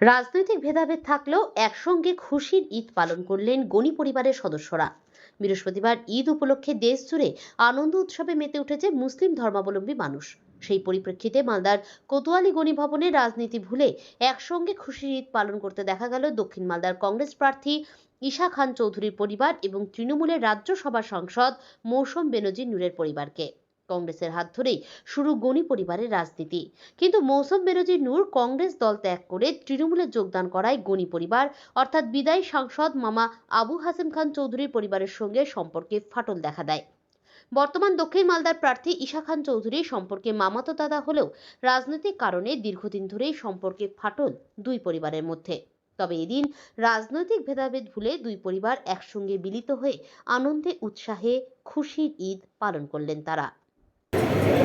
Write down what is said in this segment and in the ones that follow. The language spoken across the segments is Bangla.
রাজনৈতিক ভেদাভেদ থাকলেও একসঙ্গে খুশির ঈদ পালন করলেন গণি পরিবারের সদস্যরা। বৃহস্পতিবার ঈদ উপলক্ষে দেশ জুড়ে আনন্দ উৎসবে মেতে উঠেছে মুসলিম ধর্মাবলম্বী মানুষ। সেই পরিপ্রেক্ষিতে মালদার কোতোয়ালি গণি ভবনে রাজনীতি ভুলে একসঙ্গে খুশির ঈদ পালন করতে দেখা গেল দক্ষিণ মালদার কংগ্রেস প্রার্থী ঈশা খান চৌধুরীর পরিবার এবং তৃণমূলের রাজ্যসভা সাংসদ মৌসুম বেনজির নূরের পরিবারকে। কংগ্রেসের হাত ধরেই শুরু গণি পরিবারের রাজনীতি। কিন্তু মৌসুম বেনজির নূর কংগ্রেস দল ত্যাগ করে তৃণমূলে যোগদান করায় গণি পরিবার, অর্থাৎ বিদায়ী সাংসদ মামা আবু হাসেম খান চৌধুরীর পরিবারের সঙ্গে সম্পর্কে ফাটল দেখা দেয়। বর্তমান দক্ষিণ মালদার প্রার্থী ঈশা খান চৌধুরী সম্পর্কে মামাতো দাদা হলেও রাজনৈতিক কারণে দীর্ঘদিন ধরেই সম্পর্কে ফাটল দুই পরিবারের মধ্যে। তবে এদিন রাজনৈতিক ভেদাভেদ ভুলে দুই পরিবার একসঙ্গে মিলিত হয়ে আনন্দে, উৎসাহে খুশির ঈদ পালন করলেন তারা।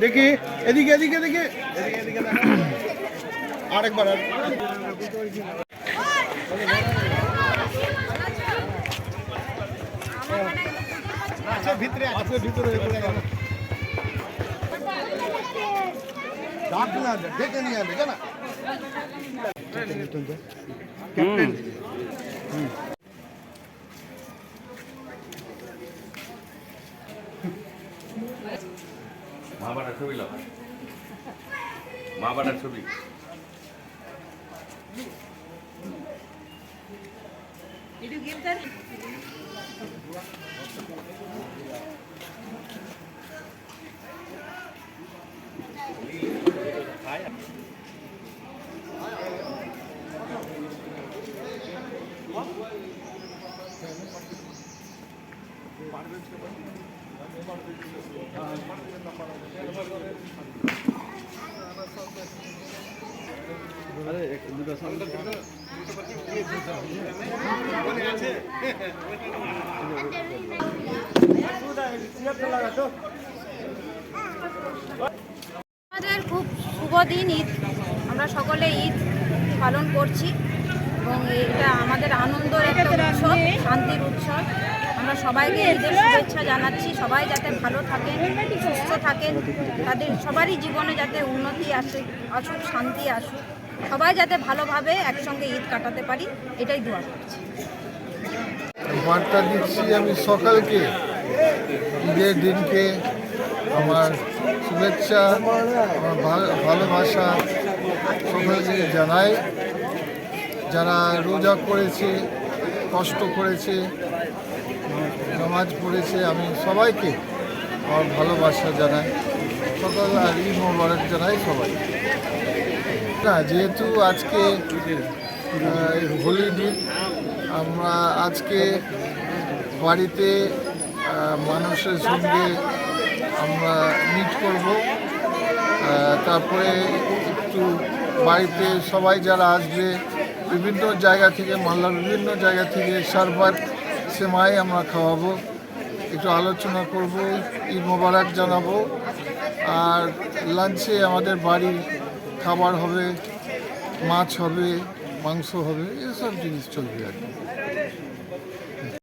দেখি এদিকে এদিকে এদিকে আরেকবার আর- আচ্ছা ভিতরে আছে ভিতরে ভিতরে গেল। ডাক না মা বাবার ছবি। লাও মা বাবার ছবি আমাদের খুব শুভ দিন, ঈদ। আমরা সকলে ঈদ পালন করছি এবং এটা আমাদের আনন্দের একটা উৎসব, শান্তির উৎসব। আমরা সবাইকে ঈদের শুভেচ্ছা জানাচ্ছি। সবাই যাতে ভালো থাকেন, সুস্থ থাকেন, তাদের সবারই জীবনে যাতে উন্নতি আসে, আসুক, শান্তি আসুক। সবাই যাতে ভালোভাবে একসঙ্গে ঈদ কাটাতে পারি, এটাই দোয়া করছি। বার্তা দিচ্ছি আমি সকালকে, ঈদের দিনকে আমার শুভেচ্ছা, আমার ভালোবাসা সকলকে জানাই। যারা রোজা করেছে, কষ্ট করেছে নামাজ পড়েছে, আমি সবাইকে আমার ভালোবাসা জানাই। সকল আর ঈদ মোবারক জানাই সবাই। না, যেহেতু আজকে হোলি দিন, আমরা আজকে বাড়িতে মানুষের সঙ্গে আমরা মিট করব। তারপরে একটু বাড়িতে সবাই যারা আসবে, বিভিন্ন জায়গা থেকে, মালদার বিভিন্ন জায়গা থেকে সারবার সেমাই আমরা খাওয়াবো। একটু আলোচনা করব, ঈদ মোবারক জানাব। আর লাঞ্চে আমাদের বাড়ির খাবার হবে, মাছ হবে, মাংস হবে, এসব জিনিস চলবে আর কি।